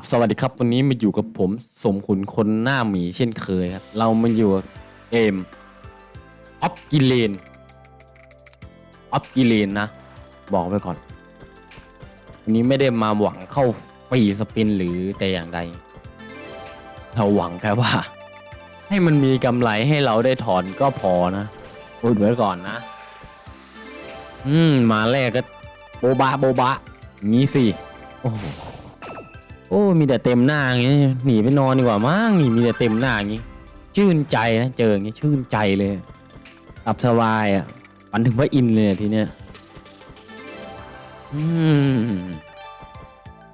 บสวัสดีครับวันนี้มาอยู่กับผมสมขุนคนหน้าหมีเช่นเคยครับ เรามาอยู่กับเกมออฟกิเลนออฟกิเลนนะ บอกไปก่อน วันนี้ไม่ได้มาหวังเข้าฟรีสปินหรือแต่อย่างใด เราหวังแค่ว่า ให้มันมีกำไรให้เราได้ถอนก็พอนะพูดไว้ก่อนนะ อืม มาแรกก็โบบะโบบะอย่างงี้สิ โอ้ โอ้ มีแต่เต็มหน้าอย่างงี้หนีไปนอนดีกว่ามั้งนี่มีแต่เต็มหน้าอย่างงี้ ชื่นใจนะเจออย่างงี้ชื่นใจเลยหลับสบายอะฝันถึงพระอินทร์เลยทีเนี้ย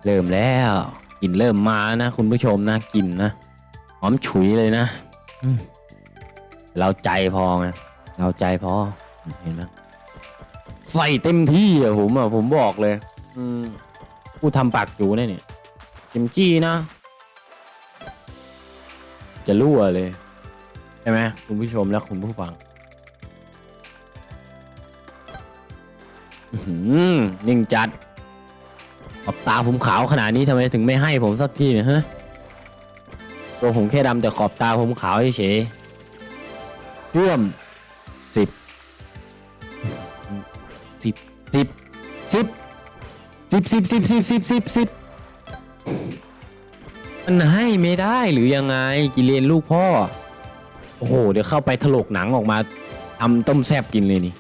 เริ่มแล้วกลินเริ่มมานะคุณผู้ชมนะกลินนะหอมฉุยเลยนะเราใจพอไงเราใจพอเห็นไหมใส่เต็มที่อะผมอะผมบอกเลย อืมผู้ทำปากจูเนี่ย มจี้นะ จะรั่วเลย ใช่ไหมคุณผู้ชมและคุณผู้ฟังหนิ่งจัดขอบตาผมขาวขนาดนี้ทำไมถึงไม่ให้ผมสักทีเนี่ยฮะตัวผมแค่ดำแต่ขอบตาผมขาวเฉยร่วมสิบสิบสิบสิบสิบสิบสิบสิบสิบสิบสิบ มันให้ไม่ได้หรือยังไงกิเลนลูกพ่อ โอ้โห เดี๋ยวเข้าไปถลกหนังออกมาทำต้มแซบกินเลยนี่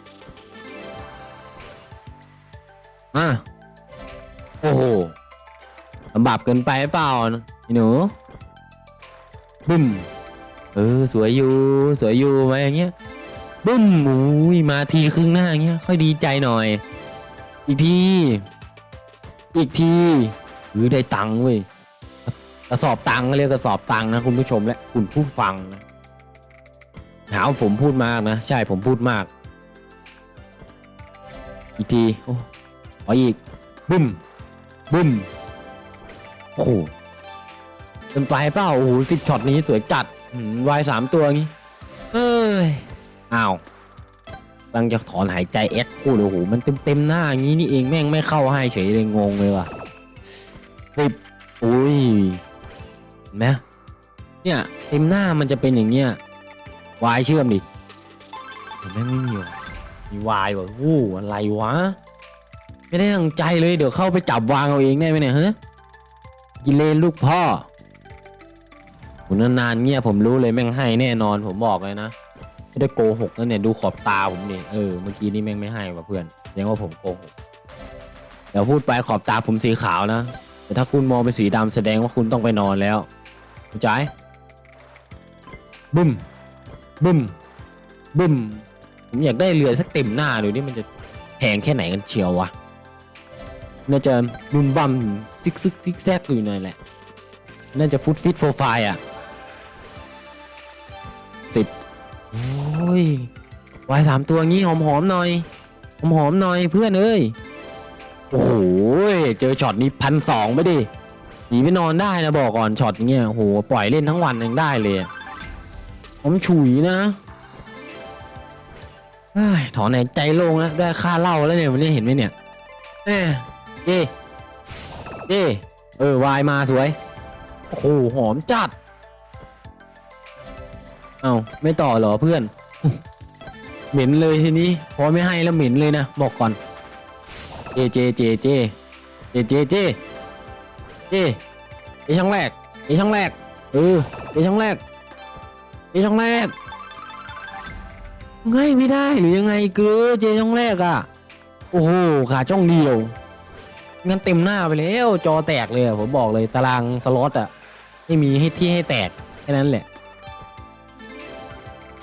อะโอ้โหลำบากเกินไปเปล่าพี่หนูบึ้มเออสวยอยู่สวยอยู่ไหมอย่างเงี้ยบึ้มอุ้ยมาทีครึ่งหน้าอย่างเงี้ยค่อยดีใจหน่อย อีกที อีกทีหรือได้ตังค์เว้ย กระสอบตังค์เรียกกระสอบตังค์นะคุณผู้ชมและคุณผู้ฟังนะหาว่าผมพูดมากนะ ใช่ผมพูดมาก อีกทีโอ้ขออีกบึ้มบึ้มโอ้โหเป็นไปเปล่าโอ้โหสิบช็อตนี้สวยจัดวายสามตัวงี้เอ้ยอ้าวกำลังจะถอนหายใจเอ็กโอ้โหมันเต็มเต็มหน้างี้นี่เองแม่งไม่เข้าให้เฉยเลยงงเลยว่ะสิบอุ้ย ไหมเนี่ยเต็มหน้ามันจะเป็นอย่างเงี้ยวายเชื่อมดิเห็นไมไม่มีว่ะมีวายว่ะวู้อะไรวะ ไม่ได้ตั้งใจเลยเดี๋ยวเข้าไปจับวางเอาเองได้ไหมเนี่ยฮะกิเลนลูกพ่อผมนานๆเงี้ยผมรู้เลยแม่งให้แน่นอนผมบอกเลยนะไม่ได้โกหกนะเนี่ยดูขอบตาผมนี่เออเมื่อกี้นี่แม่งไม่ให้ว่ะเพื่อนแสดงว่าผมโกหกเดี๋ยวพูดไปขอบตาผมสีขาวนะแต่ถ้าคุณมองเป็นสีดำแสดงว่าคุณต้องไปนอนแล้ว เข้าใจบึ้มบึ้มบึ้มผมอยากได้เรือสักเต็มหน้าดูนี่มันจะแพงแค่ไหนกันเชียววะน่าจะบุมบัมซิกซึกซิกแซกอยู่หน่อยแหละ น่าจะฟุตฟิตโฟไฟอะสิบโอ้ยวายสามตัวงี้หอมๆหน่อยหอมๆหน่อยเพื่อนเอ้ย โอ้โห เจอช็อตนี้พันสองไม่ดิ หนีไปนอนได้นะบอกก่อนช็อตอย่างเงี้ยโหปล่อยเล่นทั้งวันยังได้เลยผมฉุยนะอ้ถอนหายใจโล่งแล้วได้ค่าเหล้าแล้วเนี่ยวันนี้เห็นไหมเนี่ยแหมเย่เย่เออวายมาสวยโอ้โหหอมจัดเอาไม่ต่อหรอเพื่อน เหม็นเลยทีนี้พอไม่ให้แล้วเหม็นเลยนะบอกก่อนเจเจเจเจเจเจเจ เจเจช่องแรกเจช่องแรกเออเจช่องแรกเจช่องแรกง่ายไม่ได้หรือยังไงเกลือเจช่องแรกอะโอ้โหขาช่องเดียวงั้นเต็มหน้าไปแล้วจอแตกเลยผมบอกเลยตารางสล็อตอะไม่มีให้ที่ให้แตกแค่นั้นแหละ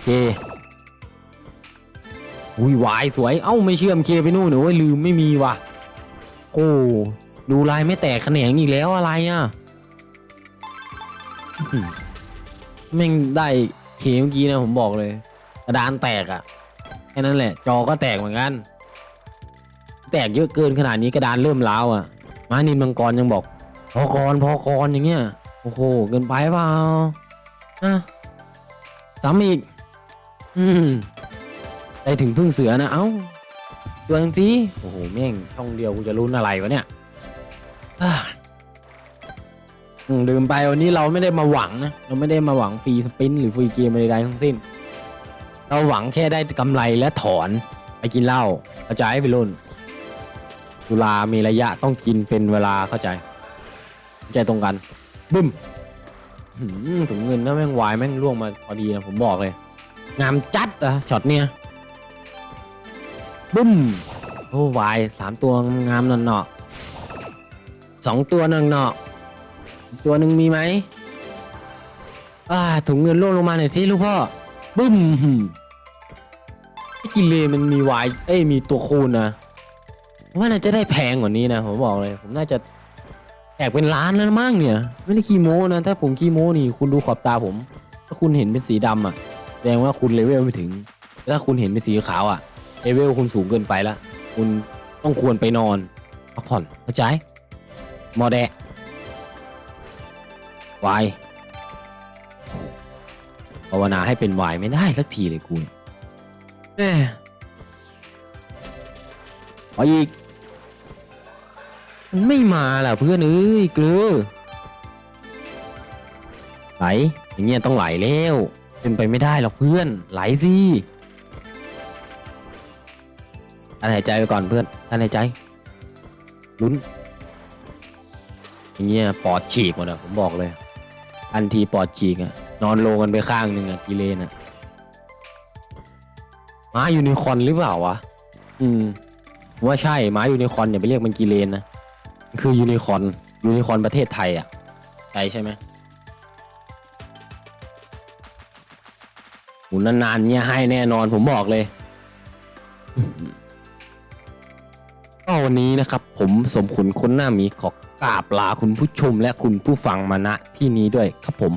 เจอุ้ยวายสวยเอ้าไม่เชื่อมเคไปนู่นหนูว่าลืมไม่มีว่ะโอ้ ดูลายไม่แตกแขนงอีกแล้วอะไรอะแม่งได้เคเมื่อกี้นะผมบอกเลยกระดานแตกอะแค่นั้นแหละ จอก็แตกเหมือนกัน แตกเยอะเกินขนาดนี้กระดานเริ่มร้าวอะมานินมังกรยังบอกพอกรพอกรอย่างเงี้ยโอ้โหเกินไปเปล่าอะซ้ำอีก อืมได้ถึงพึ่งเสือนะเอ้าตัวจริงๆโอ้โหแม่งช่องเดียวกูจะรุ้นอะไรวะเนี่ย อืมลืมไปวันนี้เราไม่ได้มาหวังนะ เราไม่ได้มาหวังฟรีสปินหรือฟรีเกมอะไรใดทั้งสิ้น เราหวังแค่ได้กำไรและถอนไปกินเหล้าเข้าใจไปรุ่นสุรามีระยะต้องกินเป็นเวลาเข้าใจเข้าใจตรงกันบึ้มถุงเงินนะแม่งวายแม่งล่วงมาพอดีนะผมบอกเลย งามจัดอะช็อตเนี้ยบึ้มโอ้วายสามตัวงามนันเนาะ สองตัวหนั่นเนาะตัวหนึ่งมีไหมอ่าถุงเงินล่วงลงมาหน่อยสิลูกพ่อบึ้มไอ้กิเลมันมีวายเอ้ยมีตัวคูณนะว่าน่าจะได้แพงกว่านี้นะผมบอกเลย ผมน่าจะแตกเป็นล้านแล้วมั้งเนี่ย ไม่ได้ขี้โม้นะ ถ้าผมขี้โม้นี่คุณดูขอบตาผม ถ้าคุณเห็นเป็นสีดำอะแสดงว่าคุณเลเวลไม่ถึง ถ้าคุณเห็นเป็นสีขาวอะเลเวลคุณสูงเกินไปละคุณต้องควรไปนอนพักผ่อนเข้าใจ หมอแดะวายภาวนาให้เป็นวายไม่ได้สักทีเลยกูเนี่ยแม่ขออีก มันไม่มาล่ะเพื่อนเอ้ยเกลือไหลอย่างเงี้ยต้องไหลแล้วเป็นไปไม่ได้หรอกเพื่อน ไหลสิท่านหายใจไปก่อนเพื่อนท่านหายใจลุ้น อย่างเงี้ยปอดฉีกหมดอะผมบอกเลย อันทีปอดฉีกอะนอนโลงกันไปข้างหนึ่งอะกิเลนอะม้ายูนิคอนหรือเปล่าวะอืมว่าใช่ม้ายูนิคอร์นอย่าไปเรียกมันกิเลนนะคือยูนิคอนยูนิคอนประเทศไทยอะใช่ใช่ไหมหมุนนานๆเนี่ยให้แน่นอนผมบอกเลยก็วันนี้นะครับ ผมสมขุนคนหน้ามีขอ กราบลาคุณผู้ชมและคุณผู้ฟังมาณที่นี้ด้วยครับผม